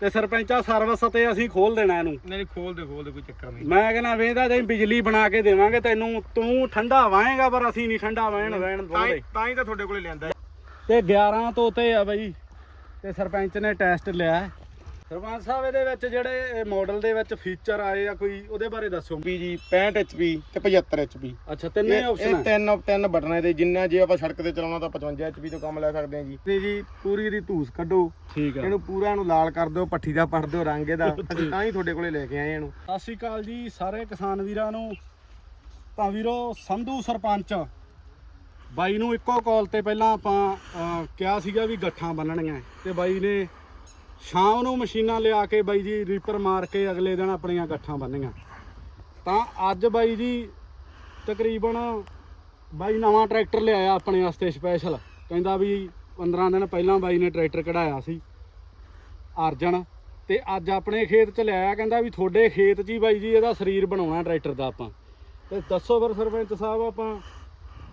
ਤੇ ਸਰਪੰਚਾ ਸਰਵਿਸ ਤੇ ਅਸੀਂ ਖੋਲ ਦੇਣਾ ਇਹਨੂੰ। ਨਹੀਂ ਖੋਲ ਦੇ ਖੋਲ ਦੇ ਕੋਈ ਚੱਕਰ ਨਹੀਂ। ਮੈਂ ਕਹਿੰਦਾ ਵੇਂਦਾ ਜੇ ਬਿਜਲੀ ਬਣਾ ਕੇ ਦੇਵਾਂਗੇ ਤੈਨੂੰ ਤੂੰ ਠੰਡਾ ਵਾਏਗਾ ਪਰ ਅਸੀਂ ਨਹੀਂ ਠੰਡਾ ਵਹਿਣ ਤਾਂ ਦੋਦੇ ਤਾਂ ਹੀ ਤਾਂ ਤੁਹਾਡੇ ਕੋਲੇ ਲਿਆਂਦਾ। ਤੇ 11 ਤੋਤੇ ਆ ਬਈ। ਤੇ ਸਰਪੰਚ ਨੇ ਟੈਸਟ ਲਿਆ। ਸਰਪੰਚ ਸਾਹਿਬ ਇਹਦੇ ਵਿੱਚ ਜਿਹੜੇ ਮਾਡਲ ਦੇ ਵਿੱਚ ਫੀਚਰ ਆਏ ਆ ਕੋਈ ਉਹਦੇ ਬਾਰੇ ਦੱਸੋ। ਵੀ ਜੀ 65 HP ਤੇ 75 HP ਅੱਛਾ ਤਿੰਨੇ ਆਪਸ਼ਨ ਇਹ ਤਿੰਨ ਤਿੰਨ ਬਟਨਾਂ ਦੇ ਜਿੰਨਾ ਜੇ ਆਪਾਂ ਸੜਕ ਤੇ ਚਲਾਉਣਾ ਤਾਂ 55 HP ਤੋਂ ਕੰਮ ਲੈ ਸਕਦੇ ਹਾਂ ਜੀ। ਤੇ ਜੀ ਪੂਰੀ ਦੀ ਧੂਸ ਕੱਢੋ। ਠੀਕ ਆ। ਇਹਨੂੰ ਪੂਰਾ ਨੂੰ ਲਾਲ ਕਰ ਦਿਓ ਪੱਠੀ ਦਾ ਪੜ ਦਿਓ ਰੰਗ ਇਹਦਾ। ਅਸੀਂ ਤਾਂ ਹੀ ਤੁਹਾਡੇ ਕੋਲੇ ਲੈ ਕੇ ਆਏ ਇਹਨੂੰ। ਸਤਿ ਸ਼੍ਰੀ ਅਕਾਲ ਜੀ ਸਾਰੇ ਕਿਸਾਨ ਵੀਰਾਂ ਨੂੰ। ਤਾਂ ਵੀਰੋ ਸੰਧੂ ਸਰਪੰਚ ਬਾਈ ਨੂੰ ਇੱਕੋ ਕਾਲ ਤੇ ਪਹਿਲਾਂ ਆਪਾਂ ਕਿਹਾ ਸੀਗਾ ਵੀ ਗੱਠਾਂ ਬੰਨਣੀਆਂ ਤੇ ਬਾਈ ਨੇ ਸ਼ਾਮ ਨੂੰ ਮਸ਼ੀਨਾਂ ਲਿਆ ਕੇ ਬਾਈ ਜੀ ਰੀਪਰ ਮਾਰ ਕੇ ਅਗਲੇ ਦਿਨ ਆਪਣੀਆਂ ਗੱਠਾਂ ਬੰਨੀਆਂ। ਤਾਂ ਅੱਜ ਬਾਈ ਜੀ ਤਕਰੀਬਨ ਬਾਈ ਨਵਾਂ ਟਰੈਕਟਰ ਲਿਆਇਆ ਆਪਣੇ ਵਾਸਤੇ ਸਪੈਸ਼ਲ ਕਹਿੰਦਾ ਵੀ 15 ਦਿਨ ਪਹਿਲਾਂ ਬਾਈ ਨੇ ਟਰੈਕਟਰ ਕਢਾਇਆ ਸੀ ਅਰਜਨ। ਤੇ ਅੱਜ ਆਪਣੇ ਖੇਤ ਚ ਲਿਆਇਆ, ਕਹਿੰਦਾ ਵੀ ਤੁਹਾਡੇ ਖੇਤ 'ਚ ਹੀ ਬਾਈ ਜੀ ਇਹਦਾ ਸਰੀਰ ਬਣਾਉਣਾ ਟਰੈਕਟਰ ਦਾ ਆਪਾਂ। ਤੇ ਦੱਸੋ ਫਿਰ ਸਰਪੰਚ ਸਾਹਿਬ ਆਪਾਂ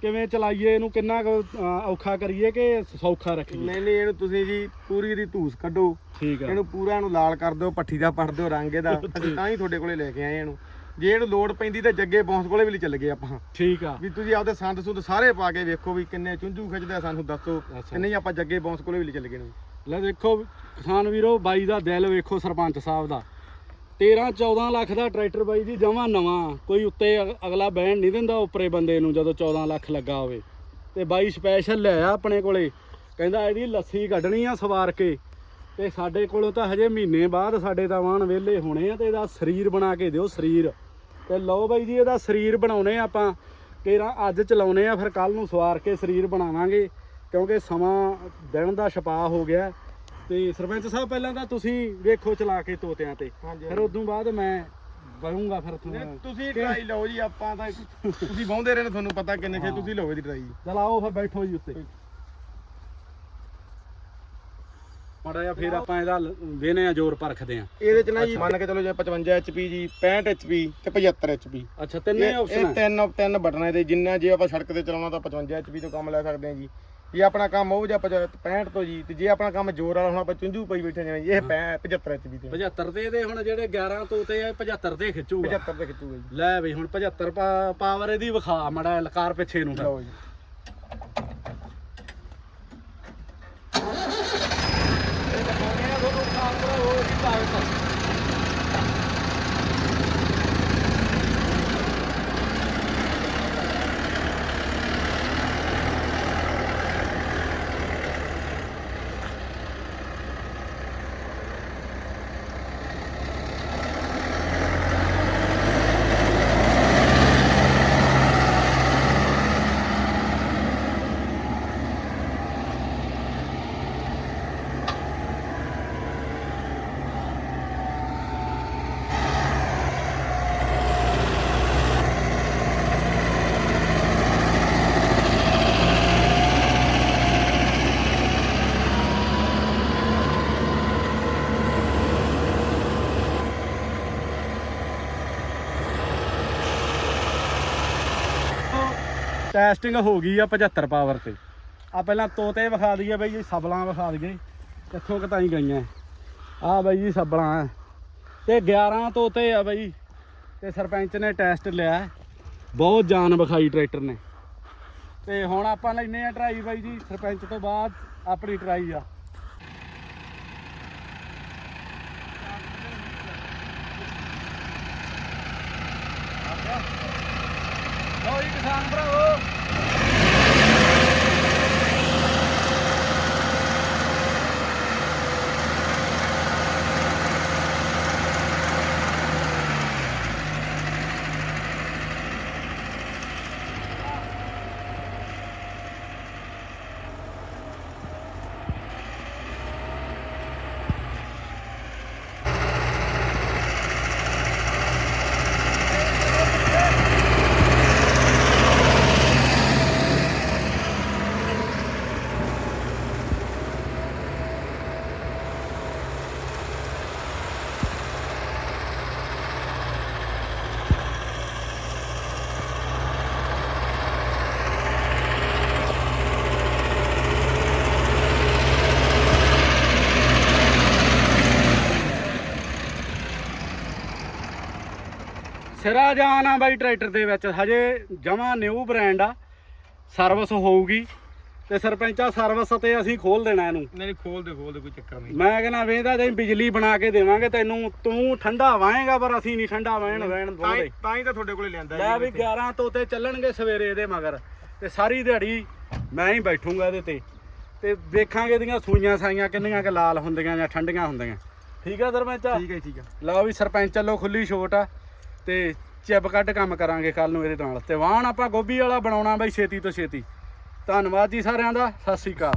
ਕਿਵੇਂ ਚਲਾਈਏ ਇਹਨੂੰ ਕਿੰਨਾ ਕੁ, ਅਹ, ਔਖਾ ਕਰੀਏ ਕਿ ਸੌਖਾ ਰੱਖੀਏ? ਨਹੀਂ ਨਹੀਂ ਇਹਨੂੰ ਤੁਸੀਂ ਜੀ ਪੂਰੀ ਦੀ ਧੂਸ ਕੱਢੋ। ਠੀਕ ਆ। ਇਹਨੂੰ ਪੂਰਾ ਨੂੰ ਲਾਲ ਕਰ ਦਿਓ ਪੱਠੀ ਦਾ ਪੜ ਦਿਓ ਰੰਗ ਇਹਦਾ। ਅਸੀਂ ਤਾਂ ਹੀ ਤੁਹਾਡੇ ਕੋਲੇ ਲੈ ਕੇ ਆਏ ਇਹਨੂੰ। ਜੇ ਇਹਨੂੰ ਲੋੜ ਪੈਂਦੀ ਤਾਂ ਜੱਗੇ ਬੌਂਸ ਕੋਲੇ ਵੀ ਚੱਲ ਗਏ ਆਪਾਂ। ਠੀਕ ਆ। ਵੀ ਤੁਸੀਂ ਆਪਦੇ ਸੰਦ ਸੁੰਦ ਸਾਰੇ ਪਾ ਕੇ ਵੇਖੋ ਵੀ ਕਿੰਨੇ ਚੁੰਝੂ ਖਿੱਚਦਾ ਸਾਨੂੰ ਦੱਸੋ ਅੱਛਾ। ਨਹੀਂ ਆਪਾਂ ਜੱਗੇ ਬੌਂਸ ਕੋਲੇ ਵੀ ਚੱਲ ਗਏ ਨੇ ਲੈ ਦੇਖੋ ਕਿਸਾਨ ਵੀਰੋ ਬਾਈ ਦਾ ਦਿਲ ਵੇਖੋ ਸਰਪੰਚ ਸਾਹਿਬ ਦਾ। 13 14 ਲੱਖ ਦਾ ਟਰੈਕਟਰ ਬਾਈ ਜੀ, ਜਮਾ ਨਵਾਂ। ਕੋਈ ਉੱਤੇ ਅਗ- ਅਗਲਾ ਬੈਣ ਨਹੀਂ ਦਿੰਦਾ ਉੱਪਰੇ ਬੰਦੇ ਨੂੰ ਜਦੋਂ 14 ਲੱਖ ਲੱਗਾ ਹੋਵੇ। ਤੇ ਬਾਈ ਸਪੈਸ਼ਲ ਲੈ ਆ ਆਪਣੇ ਕੋਲੇ। ਕਹਿੰਦਾ ਇਹਦੀ ਲੱਸੀ ਕੱਢਣੀ ਆ ਸਵਾਰ ਕੇ। ਤੇ ਸਾਡੇ ਕੋਲੋਂ ਤਾਂ ਹਜੇ ਮਹੀਨੇ ਬਾਅਦ ਸਾਡੇ ਤਾਂ ਵਾਹਣ ਵਿਹਲੇ ਹੋਣੇ ਆ ਤੇ ਇਹਦਾ ਸਰੀਰ ਬਣਾ ਕੇ ਦਿਓ ਸਰੀਰ। ਤੇ ਲਓ ਬਾਈ ਜੀ, ਇਹਦਾ ਸਰੀਰ ਬਣਾਉਣੇ ਆ ਆਪਾਂ। ਤੇਰਾ ਅੱਜ ਚਲਾਉਣੇ ਆ, ਫਿਰ ਕੱਲ ਨੂੰ ਸਵਾਰ ਕੇ ਸਰੀਰ ਬਣਾਵਾਂਗੇ। ਕਿਉਂਕਿ ਸਮਾਂ ਦਿਨ ਦਾ ਛਪਾ ਹੋ ਗਿਆ। ਤੇ ਸਰਪੰਚ ਸਾਹਿਬ ਪਹਿਲਾਂ ਤਾਂ ਤੁਸੀਂ ਵੇਖੋ ਚਲਾ ਕੇ ਤੋਤਿਆਂ ਤੇ। ਹਾਂਜੀ ਫਿਰ ਉਦੋਂ ਬਾਅਦ ਮੈਂ ਬਹੂੰਗਾ ਫਿਰ ਤੁਹਾਨੂੰ। ਤੁਸੀਂ ਟਰਾਈ ਲਓ ਜੀ ਆਪਾਂ ਤਾਂ ਤੁਸੀਂ ਬਾਉਂਦੇ ਰਹੇ ਨੇ ਤੁਹਾਨੂੰ ਪਤਾ ਕਿੰਨੇ ਖੇ ਤੁਸੀਂ ਲਓ ਇਹਦੀ ਟਰਾਈ ਚਲਾਓ ਫਿਰ ਬੈਠੋ ਜੀ ਉੱਤੇ। ਮਾੜਾ ਜਿਹਾ ਫਿਰ ਆਪਾਂ ਇਹਦਾ ਵੇਨੇ ਆ ਜ਼ੋਰ ਪਰਖਦੇ ਆ। ਇਹਦੇ ਚ ਨਾ ਜੀ ਮੰਨ ਕੇ ਚਲੋ ਜੇ 55 HP ਜੀ 65 HP ਤੇ 75 HP ਅੱਛਾ ਤਿੰਨੇ ਇਹ ਆਪਸ਼ਨ ਇਹ ਤਿੰਨ ਤਿੰਨ ਬਟਨਾਂ ਦੇ ਜਿੰਨਾ ਜੇ ਆਪਾਂ ਸੜਕ ਤੇ ਚਲਾਉਣਾ ਤਾਂ 55 HP ਤੋਂ ਕੰਮ ਲੈ ਸਕਦੇ ਹਾਂ ਜੀ। ਜੇ ਆਪਣਾ ਕੰਮ ਉਹ ਜਾਂ 65 ਤੋਂ ਜੀ ਤੇ ਜੇ ਆਪਣਾ ਕੰਮ ਜ਼ੋਰ ਵਾਲਾ ਹੁਣ ਆਪਾਂ ਚੁੰਝੂ ਪਈ ਬੈਠੇ ਨੇ ਜੀ ਇਹ 75 HP ਤੇ 75 ਤੇ ਇਹਦੇ ਹੁਣ ਜਿਹੜੇ 11 ਤੋਤੇ ਆ ਇਹ 75 ਤੇ ਖਿੱਚੂਗਾ। 75 ਤੇ ਖਿੱਚੂਗਾ ਜੀ। ਲੈ ਬਈ ਹੁਣ 75 ਪਾ- ਪਾਵਰ ਇਹਦੀ ਵਿਖਾ ਮੜਾ ਲਕਾਰ ਪਿੱਛੇ ਨੂੰ। ਲਓ ਜੀ। ਟੈਸਟਿੰਗ ਹੋ ਗਈ ਆ 75 ਪਾਵਰ ਤੇ। ਆ ਪਹਿਲਾਂ ਤੋਤੇ ਵਿਖਾ ਦਈਏ ਬਈ ਜੀ, ਸਬਲਾਂ ਵਿਖਾ ਦਈਏ। ਕਿੱਥੋਂ ਕਿਤਾਈ ਗਈਆਂ। ਆ ਬਈ ਜੀ ਸਬਲਾਂ ਆ। ਤੇ 11 ਤੋਤੇ ਆ ਬਈ। ਤੇ ਸਰਪੰਚ ਨੇ ਟੈਸਟ ਲਿਆ। ਬਹੁਤ ਜਾਨ ਵਿਖਾਈ ਟਰੈਕਟਰ ਨੇ। ਤੇ ਹੁਣ ਆਪਾਂ ਲੈਨੇ ਆ ਟਰਾਈ ਬਾਈ ਜੀ। ਸਰਪੰਚ ਤੋਂ ਬਾਅਦ ਆਪਣੀ ਟਰਾਈ ਆ। ਲਓ ਜੀ ਕਿਸਾਨ ਭਰਾਵੋ। ਸਿਰਾ ਜਾਨ ਆ ਬਾਈ ਟਰੈਕਟਰ ਦੇ ਵਿੱਚ। ਹਜੇ ਜਮਾ ਨਿਊ ਬ੍ਰਾਂਡ ਆ। ਸਰਵਿਸ ਹੋਊਗੀ। ਤੇ ਸਰਪੰਚਾ ਸਰਵਿਸ ਤੇ ਅਸੀਂ ਖੋਲ ਦੇਣਾ ਇਹਨੂੰ। ਨਹੀਂ ਨਹੀਂ ਖੋਲ ਦੇ ਖੋਲ ਦੇ ਕੋਈ ਚੱਕਰ ਨਹੀਂ। ਮੈਂ ਕਹਿੰਦਾ ਵੇਂਦਾ ਜੇ ਬਿਜਲੀ ਬਣਾ ਕੇ ਦੇਵਾਂਗੇ ਤੈਨੂੰ ਤੂੰ ਠੰਡਾ ਵਾਏਗਾ ਪਰ ਅਸੀਂ ਨਹੀਂ ਠੰਡਾ ਵਹਿਣ ਵਹਿਣ ਤਾਂ ਦੋਦੇ ਤਾਂ ਹੀ ਤਾਂ ਤੁਹਾਡੇ ਕੋਲੇ ਲਿਆਂਦਾ ਲੈ ਵੀ 11 ਤੋਤੇ ਚੱਲਣਗੇ ਸਵੇਰੇ ਇਹਦੇ ਮਗਰ। ਤੇ ਸਾਰੀ ਦਿਹਾੜੀ ਮੈਂ ਹੀ ਬੈਠੂੰਗਾ ਇਹਦੇ ਤੇ। ਤੇ ਵੇਖਾਂਗੇ ਇਹਦੀਆਂ ਸੂਈਆਂ ਸਾਈਆਂ ਕਿੰਨੀਆਂ ਕਿ ਲਾਲ ਹੁੰਦੀਆਂ ਜਾਂ ਠੰਡੀਆਂ ਹੁੰਦੀਆਂ। ਠੀਕ ਆ ਸਰਪੰਚਾ? ਠੀਕ ਹੈ ਠੀਕ ਹੈ ਲਓ ਵੀ ਸਰਪੰਚ ਵੱਲੋਂ ਖੁੱਲੀ ਛੋਟ ਆ। ਤੇ ਚਿੱਬ ਕੱਢ ਕੰਮ ਕਰਾਂਗੇ ਕੱਲ ਨੂੰ ਇਹਦੇ ਨਾਲ। ਤੇ ਵਾਹਣ ਆਪਾਂ ਗੋਭੀ ਵਾਲਾ ਬਣਾਉਣਾ ਬਈ ਛੇਤੀ ਤੋਂ ਛੇਤੀ। ਧੰਨਵਾਦ ਜੀ ਸਾਰਿਆਂ ਦਾ, ਸਤਿ ਸ੍ਰੀ ਅਕਾਲ।